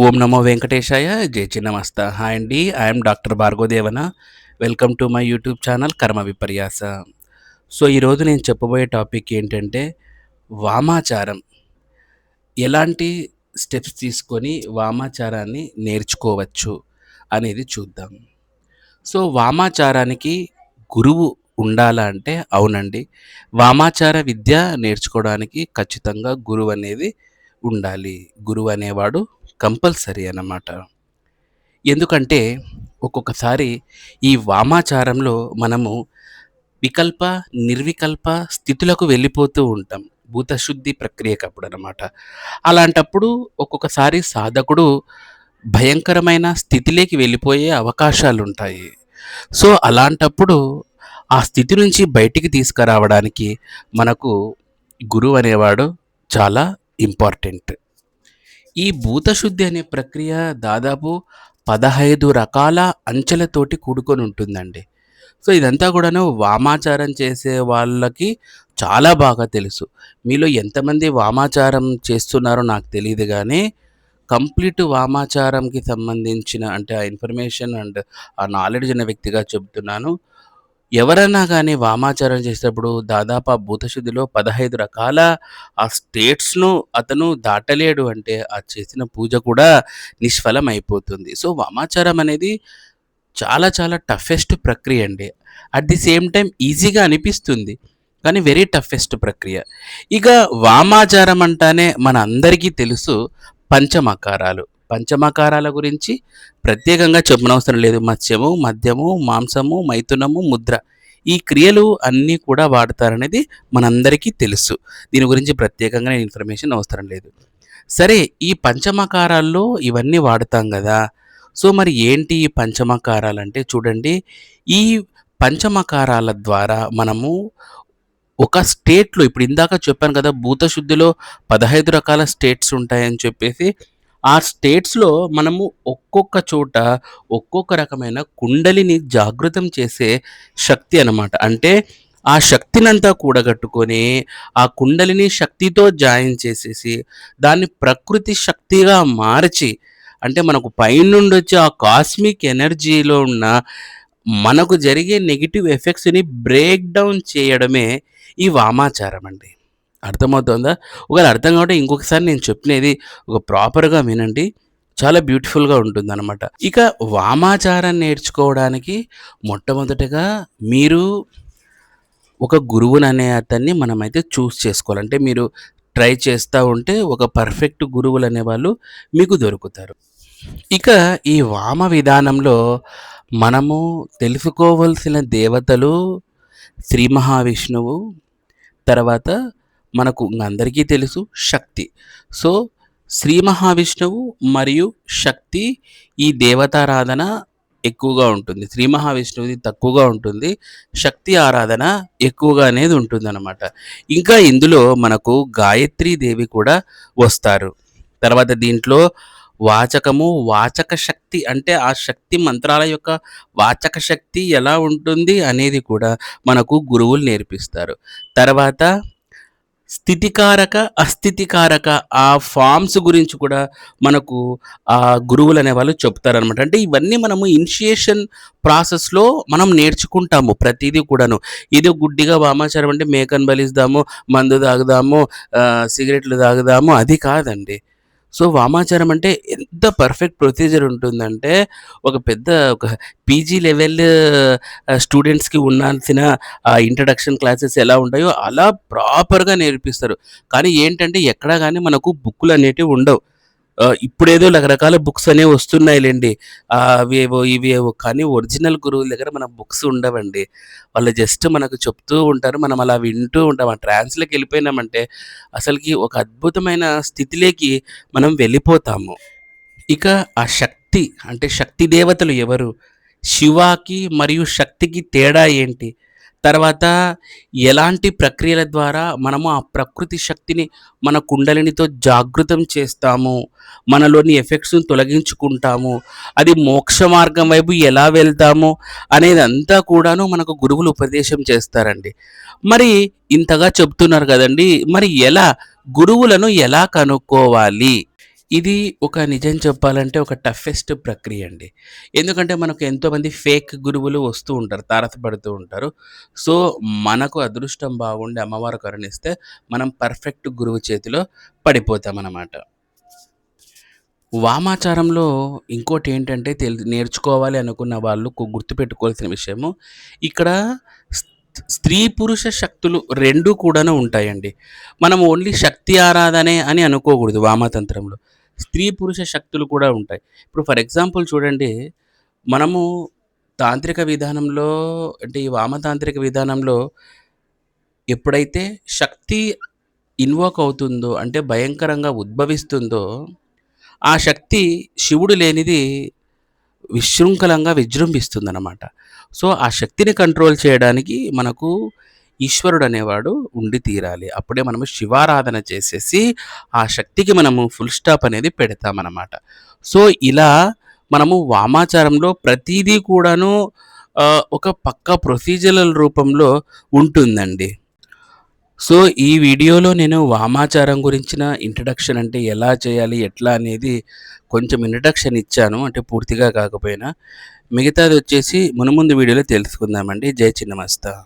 ఓం నమో వెంకటేశాయ జై చిన్నమస్త. హాయ్ అండి I'm doctor Bhargodevana welcome to my YouTube channel కర్మ విపర్యాస. సో ఈరోజు నేను చెప్పబోయే టాపిక్ ఏంటంటే వామాచారం. ఎలాంటి స్టెప్స్ తీసుకొని వామాచారాన్ని నేర్చుకోవచ్చు అనేది చూద్దాం. సో వామాచారానికి గురువు ఉండాలా అంటే అవునండి. వామాచార విద్య నేర్చుకోవడానికి ఖచ్చితంగా గురువు అనేది ఉండాలి. గురువు అనేవాడు కంపల్సరీ అన్నమాట. ఎందుకంటే ఒక్కొక్కసారి ఈ వామాచారంలో మనము వికల్ప నిర్వికల్ప స్థితులకు వెళ్ళిపోతూ ఉంటాం. భూతశుద్ధి ప్రక్రియకప్పుడు అనమాట అలాంటప్పుడు ఒక్కొక్కసారి సాధకుడు భయంకరమైన స్థితిలోకి వెళ్ళిపోయే అవకాశాలు ఉంటాయి సో అలాంటప్పుడు ఆ స్థితి నుంచి బయటికి తీసుకురావడానికి మనకు గురువు అనేవాడు చాలా ఇంపార్టెంట్. ఈ భూతశుద్ధి అనే ప్రక్రియ దాదాపు పదహైదు రకాల అంచెలతోటి కూడుకొని ఉంటుందండి. సో ఇదంతా కూడాను వామాచారం చేసే వాళ్ళకి చాలా బాగా తెలుసు. మీలో ఎంతమంది వామాచారం చేస్తున్నారో నాకు తెలియదు కానీ కంప్లీట్ వామాచారంకి సంబంధించిన అంటే ఆ ఇన్ఫర్మేషన్ అండ్ ఆ నాలెడ్జ్ అనే వ్యక్తిగా చెబుతున్నాను. ఎవరైనా కానీ వామాచారం చేసేటప్పుడు దాదాపు ఆ భూతశుద్ధిలో పదహైదు రకాల ఆ స్టేట్స్ను అతను దాటలేడు అంటే ఆ చేసిన పూజ కూడా నిష్ఫలం అయిపోతుంది సో వామాచారం అనేది చాలా చాలా టఫెస్ట్ ప్రక్రియ అండి. అట్ ది సేమ్ టైం ఈజీగా అనిపిస్తుంది. కానీ వెరీ టఫెస్ట్ ప్రక్రియ. ఇక వామాచారం అంటానే మన అందరికీ తెలుసు పంచమకారాలు. పంచమకారాల గురించి ప్రత్యేకంగా చెప్పనవసరం లేదు. మత్స్యము మద్యము మాంసము మైథునము ముద్ర. ఈ క్రియలు అన్నీ కూడా వాడతారనేది మనందరికీ తెలుసు. దీని గురించి ప్రత్యేకంగా నేను ఇన్ఫర్మేషన్ అవసరం లేదు. సరే ఈ పంచమకారాల్లో ఇవన్నీ వాడతాం కదా. సో మరి ఏంటి ఈ పంచమకారాలు అంటే చూడండి. ఈ పంచమకారాల ద్వారా మనము ఒక స్టేట్లో ఇప్పుడు ఇందాక చెప్పాను కదా భూతశుద్ధిలో పదహైదు రకాల స్టేట్స్ ఉంటాయని చెప్పేసి ఆ స్టేట్స్లో మనము ఒక్కొక్క చోట ఒక్కొక్క రకమైన కుండలిని జాగృతం చేసే శక్తి అన్నమాట. అంటే ఆ శక్తినంతా కూడగట్టుకొని ఆ కుండలిని శక్తితో జాయిన్ చేసేసి దాన్ని ప్రకృతి శక్తిగా మార్చి అంటే మనకు పైనుండి వచ్చే ఆ కాస్మిక్ ఎనర్జీలో ఉన్న మనకు జరిగే నెగిటివ్ ఎఫెక్ట్స్ని బ్రేక్ డౌన్ చేయడమే ఈ వామాచారం అండి. అర్థమవుతుందా? ఒకవేళ అర్థం కాబట్టి ఇంకొకసారి నేను చెప్పినది ఒక ప్రాపర్గా వినండి. చాలా బ్యూటిఫుల్గా ఉంటుందన్నమాట. ఇక వామాచారాన్ని నేర్చుకోవడానికి మొట్టమొదటగా మీరు ఒక గురువుని అనే అతన్ని మనమైతే చూస్ చేసుకోవాలంటే మీరు ట్రై చేస్తూ ఉంటే ఒక పర్ఫెక్ట్ గురువులు అనేవాళ్ళు మీకు దొరుకుతారు. ఇక ఈ వామ విధానంలో మనము తెలుసుకోవలసిన దేవతలు శ్రీ మహావిష్ణువు తర్వాత మనకు అందరికీ తెలుసు శక్తి. సో శ్రీ మహావిష్ణువు మరియు శక్తి ఈ దేవతారాధన ఎక్కువగా ఉంటుంది. శ్రీ మహావిష్ణువుది తక్కువగా ఉంటుంది. శక్తి ఆరాధన ఎక్కువగా అనేది ఉంటుందన్నమాట. ఇంకా ఇందులో మనకు గాయత్రీ దేవి కూడా వస్తారు. తర్వాత దీంట్లో వాచకము వాచక శక్తి అంటే ఆ శక్తి మంత్రాల యొక్క వాచక శక్తి ఎలా ఉంటుంది అనేది కూడా మనకు గురువులు నేర్పిస్తారు. తర్వాత స్థితికారక అస్థితికారక ఆ ఫామ్స్ గురించి కూడా మనకు ఆ గురువులు అనే వాళ్ళు చెప్తారనమాట అంటే ఇవన్నీ మనము ఇనిషియేషన్ ప్రాసెస్లో మనం నేర్చుకుంటాము ప్రతిదీ కూడాను. ఇది గుడ్డిగా వామాచారం అంటే మేకను బలిస్తాము మందు తాగుదాము సిగరెట్లు తాగుదాము అది కాదండి. సో వామాచారం అంటే ఎంత పర్ఫెక్ట్ ప్రొసీజర్ ఉంటుందంటే ఒక పెద్ద ఒక పీజీ లెవెల్ స్టూడెంట్స్కి ఉండాల్సిన ఇంట్రడక్షన్ క్లాసెస్ ఎలా ఉంటాయో అలా ప్రాపర్గా నేర్పిస్తారు. కానీ ఏంటంటే ఎక్కడా కానీ మనకు బుక్కులు అనేటివి ఉండవు. ఇప్పుడేదో రకరకాల బుక్స్ అనేవి వస్తున్నాయిలేండి. అవేవో ఇవేవో కానీ ఒరిజినల్ గురువుల దగ్గర మన బుక్స్ ఉండవండి. వాళ్ళు జస్ట్ మనకు చెప్తూ ఉంటారు మనం అలా వింటూ ఉంటాం. ఆ ట్రాన్స్లోకి వెళ్ళిపోయినామంటే అసలుకి ఒక అద్భుతమైన స్థితిలోకి మనం వెళ్ళిపోతాము. ఇక ఆ శక్తి అంటే శక్తి దేవతలు ఎవరు? శివాకి మరియు శక్తికి తేడా ఏంటి? తర్వాత ఎలాంటి ప్రక్రియల ద్వారా మనము ఆ ప్రకృతి శక్తిని మన కుండలినితో జాగృతం చేస్తాము? మనలోని ఎఫెక్ట్స్ను తొలగించుకుంటాము? అది మోక్ష మార్గం వైపు ఎలా వెళ్తాము? అనేది అంతా కూడాను మనకు గురువులు ఉపదేశం చేస్తారండి. మరి ఇంతగా చెప్తున్నారు కదండి మరి ఎలా గురువులను ఎలా కనుక్కోవాలి? ఇది ఒక నిజం చెప్పాలంటే ఒక టఫెస్ట్ ప్రక్రియ అండి. ఎందుకంటే మనకు ఎంతోమంది ఫేక్ గురువులు వస్తూ ఉంటారు. తారసపడుతూ ఉంటారు. సో, మనకు అదృష్టం బాగుండి అమ్మవారు కరుణిస్తే మనం పర్ఫెక్ట్ గురువు చేతిలో పడిపోతామన్నమాట వామాచారంలో ఇంకోటి ఏంటంటే తెలి నేర్చుకోవాలి అనుకున్న వాళ్ళు గుర్తుపెట్టుకోవాల్సిన విషయము ఇక్కడ స్ స్త్రీ, పురుష శక్తులు రెండు కూడాను ఉంటాయండి. మనం ఓన్లీ శక్తి ఆరాధనే అని అనుకోకూడదు వామతంత్రంలో. స్త్రీ, పురుష శక్తులు కూడా ఉంటాయి. ఇప్పుడు ఫర్ ఎగ్జాంపుల్ చూడండి, మనము తాంత్రిక విధానంలో అంటే ఈ వామతాంత్రిక విధానంలో ఎప్పుడైతే శక్తి ఇన్వోక్ అవుతుందో అంటే భయంకరంగా ఉద్భవిస్తుందో, ఆ శక్తి శివుడు లేనిది విశృంఖలంగా విజృంభిస్తుంది అన్నమాట సో, ఆ శక్తిని కంట్రోల్ చేయడానికి మనకు ఈశ్వరుడు అనేవాడు ఉండి తీరాలి. అప్పుడే మనము శివారాధన చేసేసి, ఆ శక్తికి మనము ఫుల్ స్టాప్ అనేది పెడతామన్నమాట సో, ఇలా మనము వామాచారంలో ప్రతిదీ కూడాను ఒక పక్కా ప్రొసీజరల్ రూపంలో ఉంటుందండి. సో, ఈ వీడియోలో నేను వామాచారం గురించిన ఇంట్రడక్షన్ అంటే ఎలా చేయాలి, ఎట్లా అనేది కొంచెం ఇంట్రడక్షన్ ఇచ్చాను. అంటే పూర్తిగా కాకపోయినా. మిగతాది వచ్చేసి మునుముందు వీడియోలో తెలుసుకుందామండి. జై చిన్నమస్తా